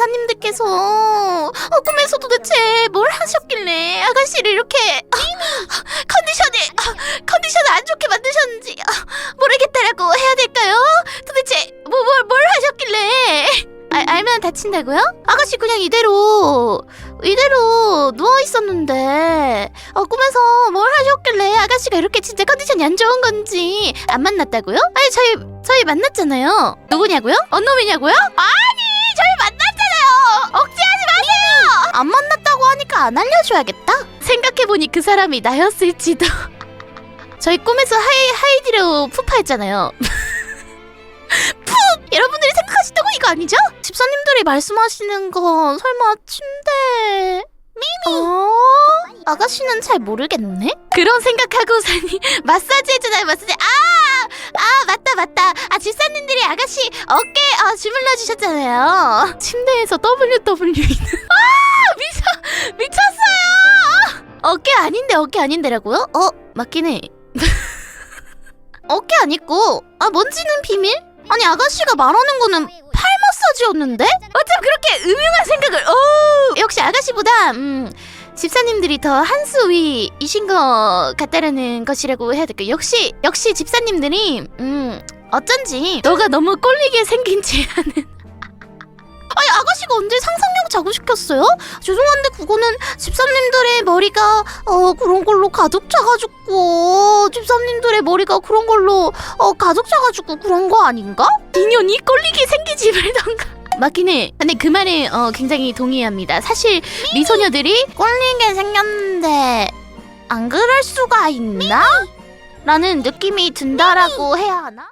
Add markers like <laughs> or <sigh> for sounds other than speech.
집사님들께서 어, 꿈에서 도대체 뭘 하셨길래 아가씨를 이렇게 아, 컨디션이 아, 컨디션을 안 좋게 만드셨는지 아, 모르겠다라고 해야 될까요? 도대체 뭐 뭘 뭘 하셨길래 아, 알면 다친다고요? 아가씨 그냥 이대로 이대로 누워 있었는데 어, 꿈에서 뭘 하셨길래 아가씨가 이렇게 진짜 컨디션이 안 좋은 건지 안 만났다고요? 아니 저희 저희 만났잖아요. 누구냐고요? 어느 놈이냐고요? 아 안 만났다고 하니까 안 알려줘야겠다. 생각해보니 그 사람이 나였을지도. <laughs> 저희 꿈에서 하이 하이디로 푸파했잖아요. <laughs> 푸! 여러분들이 생각하시던 거 이거 아니죠? 집사님들이 말씀하시는 건 설마 침대 미미 어? 아가씨는 잘 모르겠네? 그런 생각하고 사니 <laughs> 마사지 해주나요 마사지 아! 아 맞다 맞다 아 집사님들이 아가씨 어깨 어, 주물러 주셨잖아요 침대에서 WWE 어깨 아닌데 어깨 아닌데라고요? 어 맞긴 해 <laughs> 어깨 아니고 아 뭔지는 비밀? 아니 아가씨가 말하는 거는 팔 마사지였는데? 어쩜 그렇게 음흉한 생각을 오 역시 아가씨보다 음 집사님들이 더 한 수 위이신 것 같다라는 것이라고 해야 될까 역시 역시 집사님들이 음 어쩐지 너가 너무 꼴리게 생긴 지 않은 아니 아가씨가 언제 상상력 자극시켰어요? 죄송한데 그거는 집사님들의 머리가 어 그런 걸로 가득 차가지고 집사님들의 머리가 그런 걸로 어 가득 차가지고 그런 거 아닌가? 인연이 꼴리게 생기지 말던가 맞긴 해 근데 그 말에 어 굉장히 동의합니다 사실 미소녀들이 꼴리게 생겼는데 안 그럴 수가 있나? 라는 느낌이 든다라고 해야 하나?